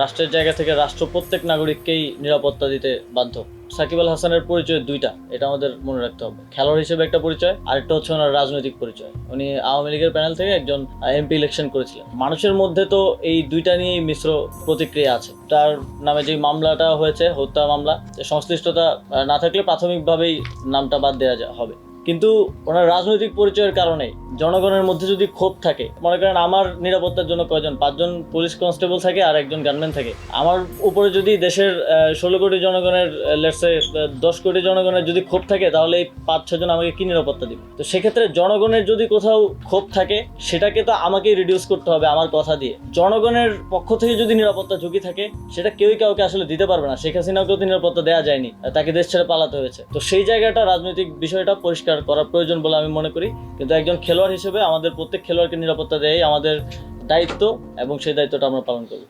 রাষ্ট্রের জায়গা থেকে রাষ্ট্র প্রত্যেক নাগরিককেই নিরাপত্তা দিতে বাধ্য। সাকিব আল হাসানের পরিচয় দুইটা, এটা আমাদের মনে রাখতে হবে। খেলোয়াড় হিসেবে একটা পরিচয়, আরেকটা হচ্ছে ওনার রাজনৈতিক পরিচয়। উনি আওয়ামী লীগের প্যানেল থেকে একজন এমপি ইলেকশন করেছিলেন। মানুষের মধ্যে তো এই দুইটা নিয়েই মিশ্র প্রতিক্রিয়া আছে। তার নামে যে মামলাটা হয়েছে, হত্যা মামলা, সংশ্লিষ্টতা না থাকলে প্রাথমিকভাবেই নামটা বাদ দেওয়া হবে। কিন্তু ওনার রাজনৈতিক পরিচয়ের কারণে জনগণের মধ্যে যদি ক্ষোভ থাকে, মনে করেন আমার নিরাপত্তার জন্য কয়জন, পাঁচজন পুলিশ কনস্টেবল থাকে আর একজন গানম্যান থাকে, আমার উপরে যদি দেশের ষোলো কোটি জনগণের লেটসে দশ কোটি জনগণের যদি ক্ষোভ থাকে, তাহলে এই পাঁচ ছজন আমাকে কি নিরাপত্তা দিবে? তো সেক্ষেত্রে জনগণের যদি কোথাও ক্ষোভ থাকে, সেটাকে তো আমাকেই রিডিউস করতে হবে আমার কথা দিয়ে। জনগণের পক্ষ থেকে যদি নিরাপত্তা ঝুঁকি থাকে, সেটা কেউই কাউকে আসলে দিতে পারবে না। শেখ হাসিনাকেও তো নিরাপত্তা দেওয়া যায়নি তাকে দেশ ছেড়ে পালাতে হয়েছে। তো সেই জায়গাটা রাজনৈতিক বিষয়টা পরিষ্কার করা প্রয়োজন বলে আমি মনে করি। কিন্তু একজন খেলোয়াড় হিসেবে আমাদের প্রত্যেক খেলোয়াড়কে নিরাপত্তা দেয় আমাদের দায়িত্ব এবং সেই দায়িত্বটা আমরা পালন করি